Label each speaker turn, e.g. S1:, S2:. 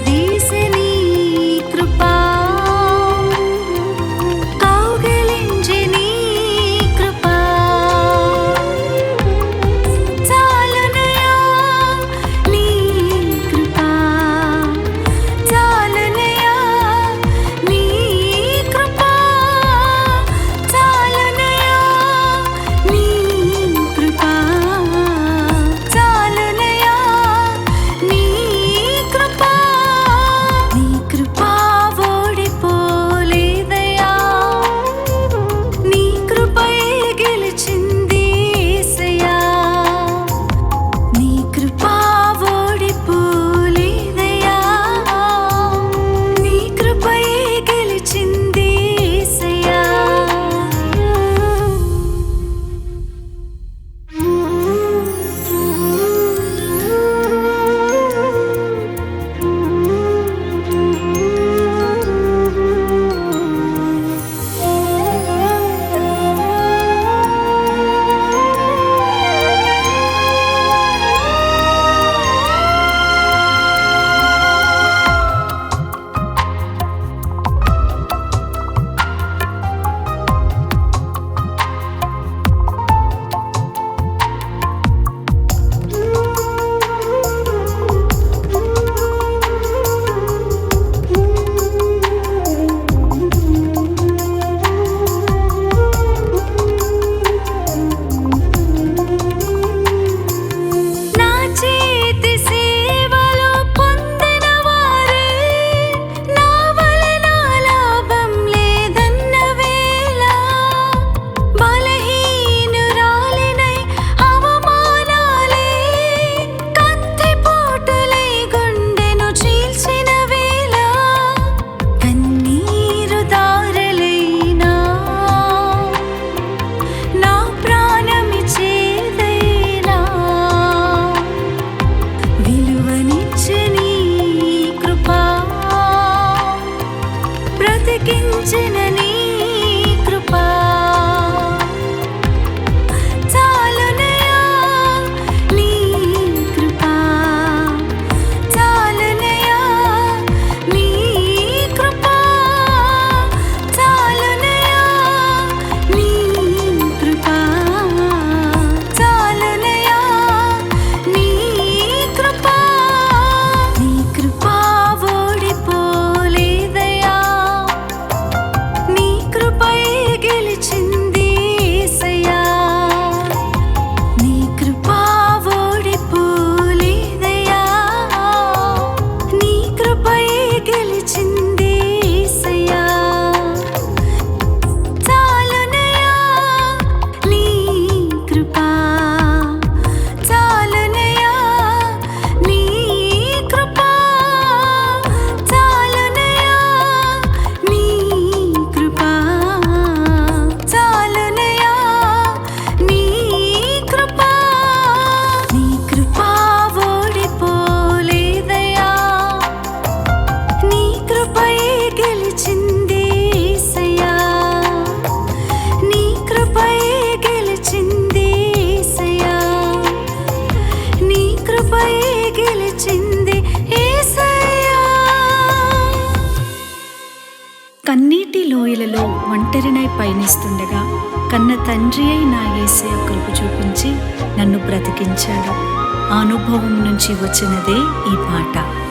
S1: pedir. కన్నీటి కన్న తండ్రి అయి నా ఏసే కృప చూపించి నన్ను బ్రతికించాడు. ఆ అనుభవం నుంచి వచ్చినదే ఈ పాట.